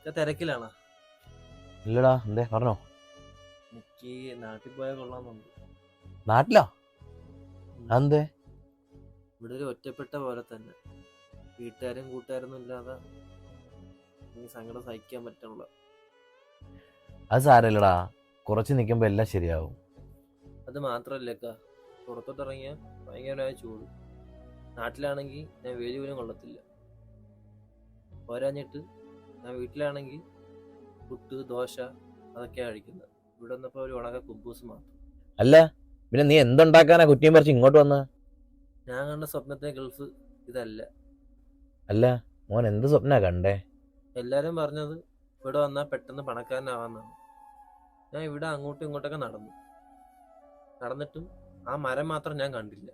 ഒക്കെ തിരക്കിലാണോ? ഇല്ലടാ എന്തേ പറഞ്ഞോ. എനിക്ക് നാട്ടിൽ പോയാൽ കൊള്ളാമെന്നുണ്ട് നാട്ടിലോ? അതെന്തേ? ഇവിടെ ഒരു ഒറ്റപ്പെട്ട പോലെ തന്നെ. വീട്ടുകാരും കൂട്ടുകാരൊന്നും ഇല്ലാതെ എനിക്ക് സങ്കടം സഹിക്കാൻ പറ്റുള്ള അത് സാരമില്ലടാ. കുറച്ച് നിൽക്കുമ്പോൾ എല്ലാം ശരിയാവും. അത് മാത്രല്ലക്ക പുറത്തോട്ടിറങ്ങിയാൽ ഭയങ്കരമായ ചൂട്. നാട്ടിലാണെങ്കിൽ ഞാൻ വേലി പോലും കൊള്ളത്തില്ല. പോരാഞ്ഞിട്ട് ഞാൻ വീട്ടിലാണെങ്കിൽ പുട്ട് ദോശ അതൊക്കെയാണ് കഴിക്കുന്നത്. ഇവിടെ വന്നപ്പോൾ ഒരു ഉണക്ക കുബൂസ് മാത്രം. അല്ല പിന്നെ നീ എന്തുണ്ടാക്കാനാ കുറ്റിയും പറിച്ച് ഇങ്ങോട്ട് വന്ന? ഞാൻ കണ്ട സ്വപ്നത്തെ ഗൾഫ് ഇതല്ല. അല്ല മോൻ എന്ത് സ്വപ്ന കണ്ടേ? എല്ലാരും പറഞ്ഞത് ഇവിടെ വന്നാൽ പെട്ടെന്ന് പണക്കാരനാവാന്നാണ്. ഞാൻ ഇവിടെ അങ്ങോട്ടും ഇങ്ങോട്ടൊക്കെ നടന്നു. നടന്നിട്ടും ആ മരം മാത്രം ഞാൻ കണ്ടില്ല.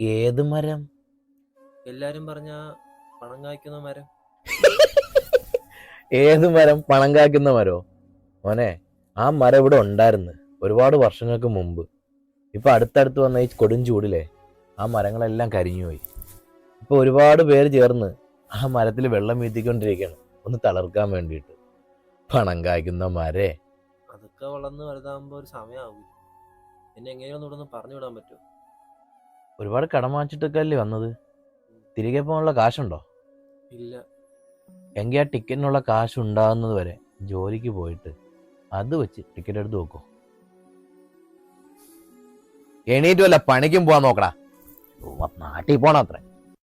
ഏത് മരം? എല്ലാരും പറഞ്ഞ പണം കായ്ക്കുന്ന മരം? ഏത് മരം പണം കായ്ക്കുന്ന മരോ? മോനെ ആ മരം ഇവിടെ ഉണ്ടായിരുന്നു ഒരുപാട് വർഷങ്ങൾക്ക് മുമ്പ്. ഇപ്പൊ അടുത്തടുത്ത് വന്ന ഈ കൊടും ചൂടിലെ ആ മരങ്ങളെല്ലാം കരിഞ്ഞുപോയി. ഇപ്പൊ ഒരുപാട് പേര് ചേർന്ന് ആ മരത്തിൽ വെള്ളം വീത്തിക്കൊണ്ടിരിക്കുകയാണ്. ഒന്ന് തളർക്കാൻ വേണ്ടിയിട്ട്. പണം കായ്ക്കുന്ന മരേ. അതൊക്കെ വളർന്ന് വലുതാകുമ്പോൾ ഒരു സമയമാകും എന്നെ എങ്ങനെയൊന്നും ഇവിടെ നിന്ന് പറഞ്ഞു വിടാൻ പറ്റുമോ? ഒരുപാട് കടം വാങ്ങിച്ചിട്ടൊക്കെ അല്ലേ വന്നത്? തിരികെ പോകാനുള്ള കാശുണ്ടോ? ഇല്ല. എങ്കിൽ ആ ടിക്കറ്റിനുള്ള കാശ് ഉണ്ടാകുന്നത് വരെ ജോലിക്ക് പോയിട്ട് അത് വെച്ച് ടിക്കറ്റ് എടുത്ത് നോക്കൂ എണീറ്റ് വല്ല പണിക്കും പോവാൻ നോക്കടാ. നാട്ടിൽ പോണം അത്രേ